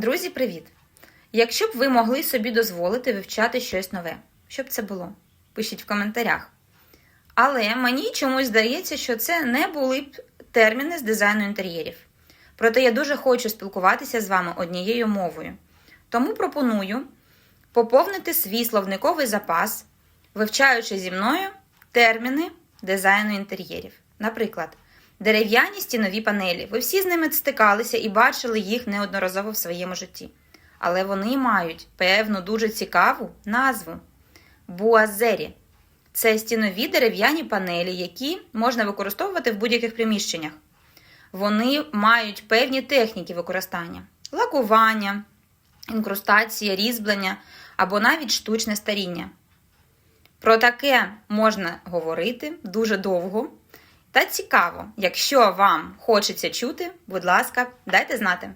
Друзі, привіт! Якщо б ви могли собі дозволити вивчати щось нове, що б це було? Пишіть в коментарях. Але мені чомусь здається, що це не були б терміни з дизайну інтер'єрів. Проте я дуже хочу спілкуватися з вами однією мовою. Тому пропоную поповнити свій словниковий запас, вивчаючи зі мною терміни дизайну інтер'єрів. Наприклад, дерев'яні стінові панелі. Ви всі з ними стикалися і бачили їх неодноразово в своєму житті. Але вони мають певну дуже цікаву назву буазері. Це стінові дерев'яні панелі, які можна використовувати в будь-яких приміщеннях. Вони мають певні техніки використання: лакування, інкрустація, різьблення або навіть штучне старіння. Про таке можна говорити дуже довго та цікаво. Якщо вам хочеться чути, будь ласка, дайте знати.